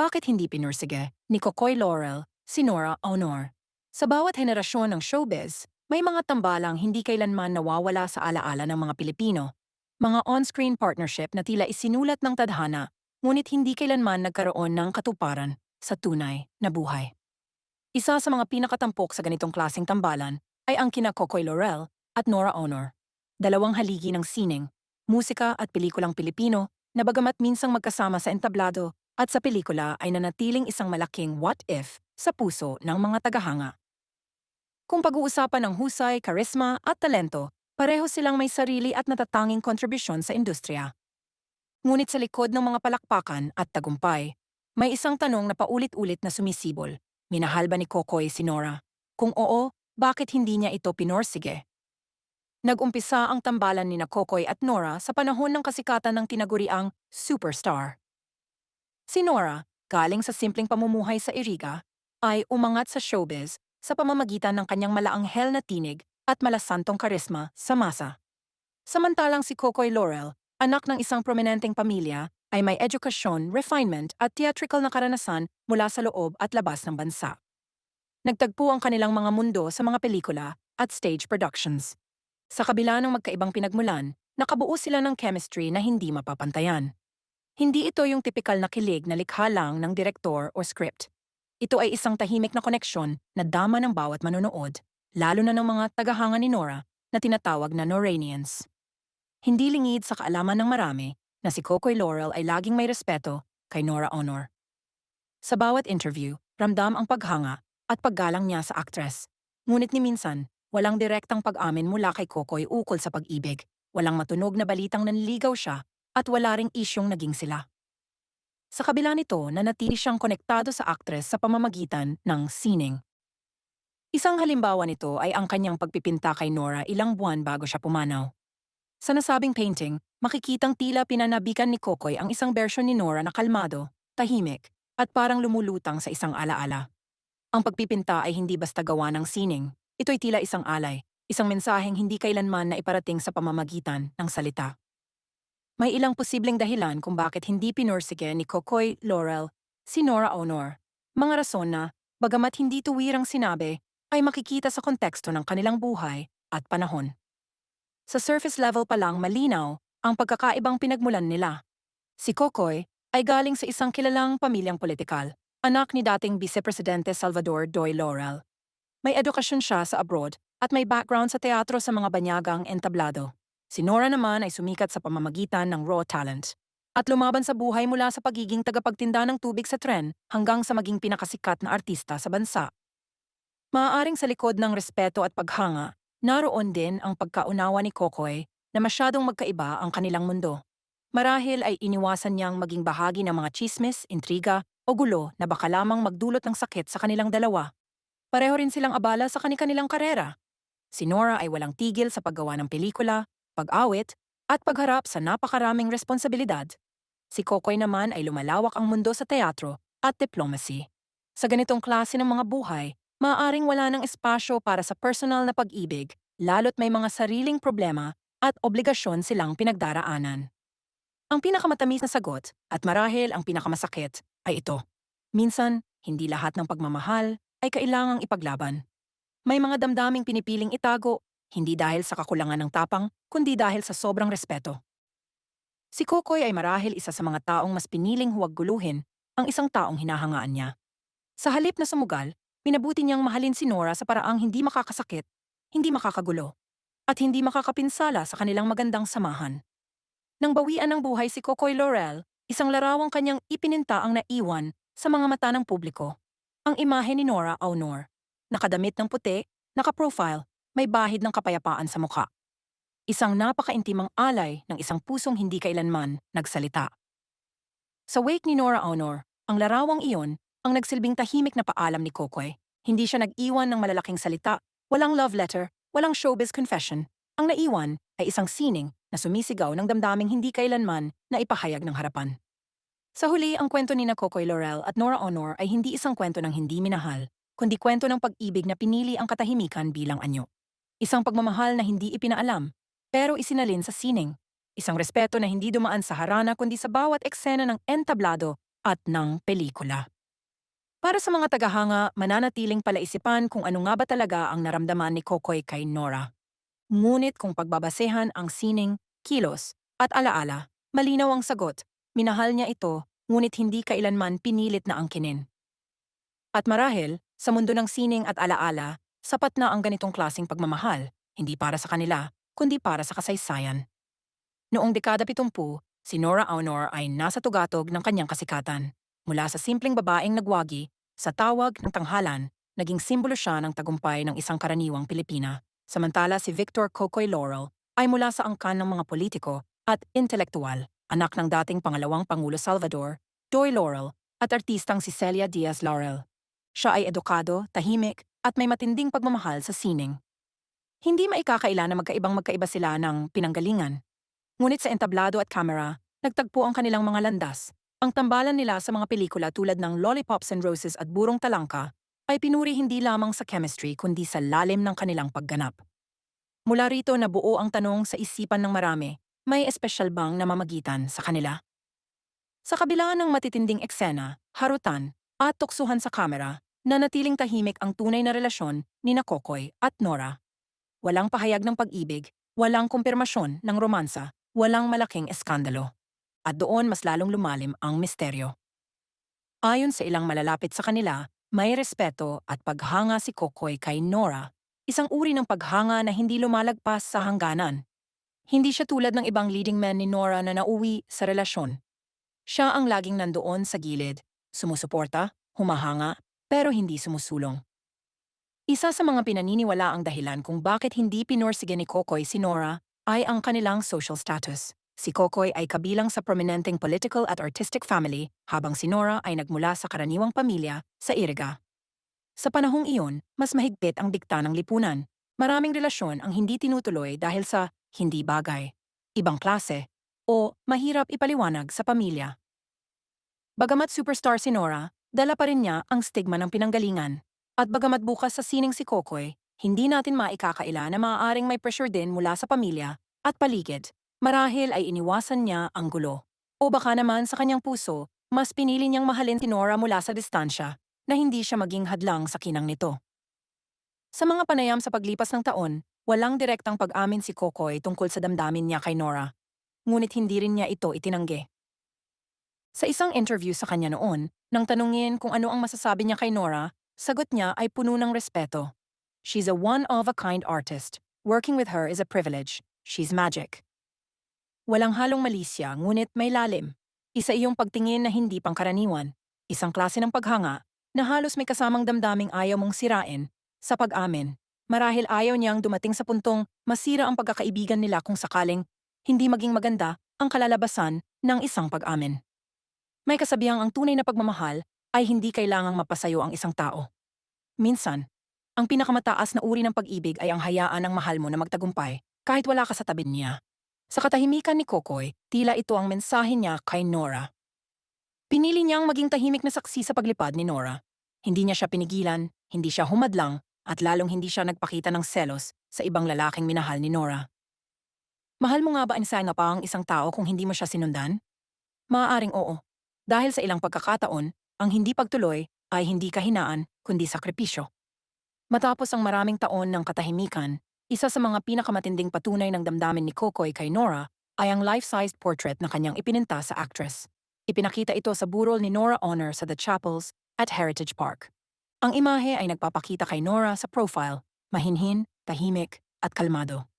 Bakit hindi pinursige ni Kokoy Laurel si Nora Honor? Sa bawat henerasyon ng showbiz, may mga tambalang hindi kailanman nawawala sa alaala ng mga Pilipino. Mga on-screen partnership na tila isinulat ng tadhana, ngunit hindi kailanman nagkaroon ng katuparan sa tunay na buhay. Isa sa mga pinakatampok sa ganitong klaseng tambalan ay ang kina Kokoy Laurel at Nora Honor. Dalawang haligi ng sining, musika at pelikulang Pilipino na bagamat minsang magkasama sa entablado at sa pelikula ay nanatiling isang malaking what if sa puso ng mga tagahanga. Kung pag-uusapan ng husay, karisma at talento, pareho silang may sarili at natatanging kontribusyon sa industriya. Ngunit sa likod ng mga palakpakan at tagumpay, may isang tanong na paulit-ulit na sumisibol. Minahal ba ni Kokoy si Nora? Kung oo, bakit hindi niya ito pinorsige? Nag-umpisa ang tambalan ni na Kokoy at Nora sa panahon ng kasikatan ng tinaguriang superstar. Si Nora, galing sa simpleng pamumuhay sa Iriga, ay umangat sa showbiz sa pamamagitan ng kanyang malaanghel na tinig at malasantong karisma sa masa. Samantalang si Kokoy Laurel, anak ng isang prominenteng pamilya, ay may edukasyon, refinement at theatrical na karanasan mula sa loob at labas ng bansa. Nagtagpo ang kanilang mga mundo sa mga pelikula at stage productions. Sa kabila ng magkaibang pinagmulan, nakabuo sila ng chemistry na hindi mapapantayan. Hindi ito yung tipikal na kilig na likha lang ng direktor o script. Ito ay isang tahimik na koneksyon na dama ng bawat manonood, lalo na ng mga tagahanga ni Nora na tinatawag na Noranians. Hindi lingid sa kaalaman ng marami na si Kokoy Laurel ay laging may respeto kay Nora Honor. Sa bawat interview, ramdam ang paghanga at paggalang niya sa actress. Ngunit ni minsan, walang direktang pag-amin mula kay Kokoy ukol sa pag-ibig, walang matunog na balitang nanligaw siya, at wala ring isyong naging sila. Sa kabila nito, nanatili siyang konektado sa aktres sa pamamagitan ng sining. Isang halimbawa nito ay ang kanyang pagpipinta kay Nora ilang buwan bago siya pumanaw. Sa nasabing painting, makikitang tila pinanabikan ni Kokoy ang isang bersyon ni Nora na kalmado, tahimik, at parang lumulutang sa isang alaala. Ang pagpipinta ay hindi basta gawa ng sining. Ito'y tila isang alay, isang mensaheng hindi kailanman na iparating sa pamamagitan ng salita. May ilang posibleng dahilan kung bakit hindi pinursige ni Kokoy Laurel si Nora Honor. Mga rason na, bagamat hindi tuwirang sinabi, ay makikita sa konteksto ng kanilang buhay at panahon. Sa surface level pa lang malinaw ang pagkakaibang pinagmulan nila. Si Kokoy ay galing sa isang kilalang pamilyang politikal, anak ni dating Vice Presidente Salvador Doy Laurel. May edukasyon siya sa abroad at may background sa teatro sa mga banyagang entablado. Si Nora naman ay sumikat sa pamamagitan ng raw talent at lumaban sa buhay mula sa pagiging tagapagtinda ng tubig sa tren hanggang sa maging pinakasikat na artista sa bansa. Maaaring sa likod ng respeto at paghanga, naroon din ang pagkaunawa ni Kokoy na masyadong magkaiba ang kanilang mundo. Marahil ay iniwasan niyang maging bahagi ng mga chismis, intriga o gulo na baka lamang magdulot ng sakit sa kanilang dalawa. Pareho rin silang abala sa kanilang karera. Si Nora ay walang tigil sa paggawa ng pelikula, pag-awit, at pagharap sa napakaraming responsibilidad. Si Kokoy naman ay lumalawak ang mundo sa teatro at diplomacy. Sa ganitong klase ng mga buhay, maaaring wala ng espasyo para sa personal na pag-ibig, lalo't may mga sariling problema at obligasyon silang pinagdaraanan. Ang pinakamatamis na sagot, at marahil ang pinakamasakit, ay ito. Minsan, hindi lahat ng pagmamahal ay kailangang ipaglaban. May mga damdaming pinipiling itago hindi dahil sa kakulangan ng tapang, kundi dahil sa sobrang respeto. Si Kokoy ay marahil isa sa mga taong mas piniling huwag guluhin ang isang taong hinahangaan niya. Sa halip na sumugal, pinabuti niyang mahalin si Nora sa paraang hindi makakasakit, hindi makakagulo, at hindi makakapinsala sa kanilang magandang samahan. Nang bawian ng buhay si Kokoy Laurel, isang larawang kanyang ipininta ang naiwan sa mga mata ng publiko. Ang imahe ni Nora Aunor, nakadamit ng puti, naka-profile, may bahid ng kapayapaan sa mukha. Isang napakaintimang alay ng isang pusong hindi kailanman nagsalita. Sa wake ni Nora Honor, ang larawang iyon ang nagsilbing tahimik na paalam ni Kokoy. Hindi siya nag-iwan ng malalaking salita, walang love letter, walang showbiz confession. Ang naiwan ay isang sining na sumisigaw ng damdaming hindi kailanman na ipahayag ng harapan. Sa huli, ang kwento ni na Kokoy Laurel at Nora Honor ay hindi isang kwento ng hindi minahal, kundi kwento ng pag-ibig na pinili ang katahimikan bilang anyo. Isang pagmamahal na hindi ipinaalam, pero isinalin sa sining. Isang respeto na hindi dumaan sa harana kundi sa bawat eksena ng entablado at ng pelikula. Para sa mga tagahanga, mananatiling palaisipan kung ano nga ba talaga ang naramdaman ni Kokoy kay Nora. Ngunit kung pagbabasehan ang sining, kilos, at alaala, malinaw ang sagot. Minahal niya ito, ngunit hindi kailanman pinilit na angkinin. At marahil, sa mundo ng sining at alaala, sapat na ang ganitong klasing pagmamahal, hindi para sa kanila, kundi para sa kasaysayan. Noong dekada 70, si Nora Aunor ay nasa tugatog ng kanyang kasikatan. Mula sa simpleng babaeng nagwagi, sa tawag ng tanghalan, naging simbolo siya ng tagumpay ng isang karaniwang Pilipina. Samantala si Victor Cocoy Laurel ay mula sa angkan ng mga politiko at intelektual, anak ng dating pangalawang Pangulo Salvador, Doy Laurel, at artistang si Celia Diaz Laurel. Siya ay edukado, tahimik, at may matinding pagmamahal sa sining. Hindi maikakaila na magkaibang magkaiba sila ng pinanggalingan. Ngunit sa entablado at camera, nagtagpo ang kanilang mga landas. Ang tambalan nila sa mga pelikula tulad ng Lollipops and Roses at Burong Talangka ay pinuri hindi lamang sa chemistry kundi sa lalim ng kanilang pagganap. Mula rito nabuo ang tanong sa isipan ng marami, may espesyal bang namamagitan sa kanila? Sa kabila ng matitinding eksena, harutan, at tuksuhan sa kamera, nanatiling tahimik ang tunay na relasyon ni Kokoy at Nora. Walang pahayag ng pag-ibig, walang kumpirmasyon ng romansa, walang malaking eskandalo. At doon mas lalong lumalim ang misteryo. Ayon sa ilang malalapit sa kanila, may respeto at paghanga si Kokoy kay Nora, isang uri ng paghanga na hindi lumalagpas sa hangganan. Hindi siya tulad ng ibang leading men ni Nora na nauwi sa relasyon. Siya ang laging nandoon sa gilid, sumusuporta, humahanga, pero hindi sumusulong. Isa sa mga pinaniniwala ang dahilan kung bakit hindi pinursige ni Kokoy si Nora ay ang kanilang social status. Si Kokoy ay kabilang sa prominenteng political at artistic family habang si Nora ay nagmula sa karaniwang pamilya sa Iriga. Sa panahong iyon, mas mahigpit ang dikta ng lipunan. Maraming relasyon ang hindi tinutuloy dahil sa hindi bagay, ibang klase, o mahirap ipaliwanag sa pamilya. Bagamat superstar si Nora, dala pa rin niya ang stigma ng pinanggalingan. At bagamat bukas sa sining si Kokoy, hindi natin maikakaila na maaaring may pressure din mula sa pamilya at paligid. Marahil ay iniwasan niya ang gulo. O baka naman sa kanyang puso, mas pinili niyang mahalin si Nora mula sa distansya na hindi siya maging hadlang sa kinang nito. Sa mga panayam sa paglipas ng taon, walang direktang pag-amin si Kokoy tungkol sa damdamin niya kay Nora. Ngunit hindi rin niya ito itinanggi. Sa isang interview sa kanya noon, nang tanungin kung ano ang masasabi niya kay Nora, sagot niya ay puno ng respeto. She's a one-of-a-kind artist. Working with her is a privilege. She's magic. Walang halong malisya, ngunit may lalim. Isa iyong pagtingin na hindi pangkaraniwan. Isang klase ng paghanga na halos may kasamang damdaming ayaw mong sirain sa pag-amin. Marahil ayaw niyang dumating sa puntong masira ang pagkakaibigan nila kung sakaling hindi maging maganda ang kalalabasan ng isang pag-amin. May kasabihang ang tunay na pagmamahal ay hindi kailangang mapasayo ang isang tao. Minsan, ang pinakamataas na uri ng pag-ibig ay ang hayaan ng mahal mo na magtagumpay kahit wala ka sa tabi niya. Sa katahimikan ni Kokoy, tila ito ang mensahe niya kay Nora. Pinili niyang maging tahimik na saksi sa paglipad ni Nora. Hindi niya siya pinigilan, hindi siya humadlang, at lalong hindi siya nagpakita ng selos sa ibang lalaking minahal ni Nora. Mahal mo nga ba nga pa ang isang tao kung hindi mo siya sinundan? Maaaring oo. Dahil sa ilang pagkakataon, ang hindi pagtuloy ay hindi kahinaan, kundi sakripisyo. Matapos ang maraming taon ng katahimikan, isa sa mga pinakamatinding patunay ng damdamin ni Kokoy kay Nora ay ang life-sized portrait na kanyang ipininta sa actress. Ipinakita ito sa burol ni Nora Honor sa The Chapels at Heritage Park. Ang imahe ay nagpapakita kay Nora sa profile, mahinhin, tahimik, at kalmado.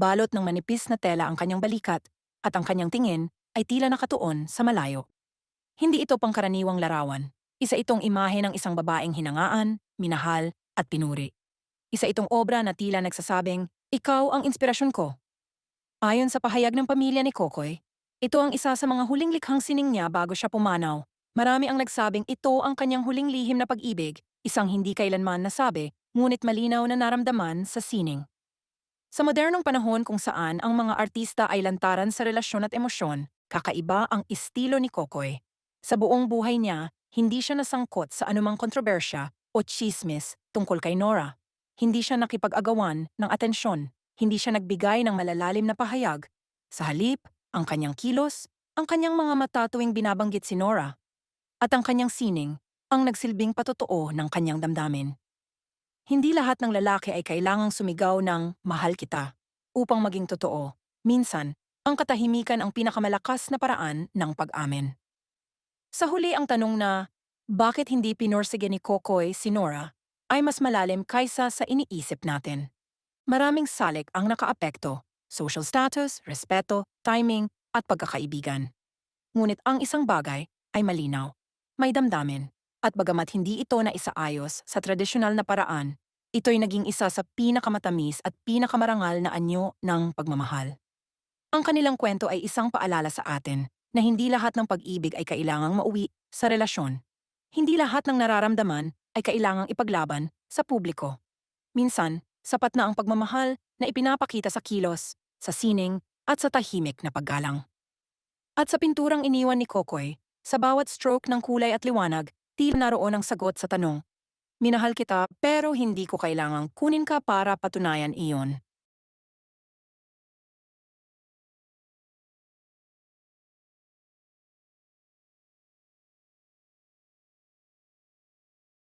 Balot ng manipis na tela ang kanyang balikat at ang kanyang tingin ay tila nakatuon sa malayo. Hindi ito pangkaraniwang larawan. Isa itong imahe ng isang babaeng hinangaan, minahal, at pinuri. Isa itong obra na tila nagsasabing, ikaw ang inspirasyon ko. Ayon sa pahayag ng pamilya ni Kokoy, ito ang isa sa mga huling likhang sining niya bago siya pumanaw. Marami ang nagsabing ito ang kanyang huling lihim na pag-ibig, isang hindi kailanman nasabi, ngunit malinaw na naramdaman sa sining. Sa modernong panahon kung saan ang mga artista ay lantaran sa relasyon at emosyon, kakaiba ang estilo ni Kokoy. Sa buong buhay niya, hindi siya nasangkot sa anumang kontrobersya o chismis tungkol kay Nora. Hindi siya nakipag-agawan ng atensyon, hindi siya nagbigay ng malalalim na pahayag. Sa halip, ang kanyang kilos, ang kanyang mga mata tuwing binabanggit si Nora. at ang kanyang sining ang nagsilbing patotoo ng kanyang damdamin. Hindi lahat ng lalaki ay kailangang sumigaw ng mahal kita upang maging totoo. Minsan, ang katahimikan ang pinakamalakas na paraan ng pag-amin. Sa huli ang tanong na, bakit hindi pinorsige ni Kokoy si Nora, ay mas malalim kaysa sa iniisip natin. Maraming salik ang nakaapekto, social status, respeto, timing, at pagkakaibigan. Ngunit ang isang bagay ay malinaw. May damdamin. At bagamat hindi ito na isaayos sa tradisyonal na paraan, ito'y naging isa sa pinakamatamis at pinakamarangal na anyo ng pagmamahal. Ang kanilang kwento ay isang paalala sa atin na hindi lahat ng pag-ibig ay kailangang mauwi sa relasyon. Hindi lahat ng nararamdaman ay kailangang ipaglaban sa publiko. Minsan, sapat na ang pagmamahal na ipinapakita sa kilos, sa sining, at sa tahimik na paggalang. At sa pinturang iniwan ni Kokoy, sa bawat stroke ng kulay at liwanag, tila naroon ang sagot sa tanong, Minahal kita pero hindi ko kailangang kunin ka para patunayan iyon.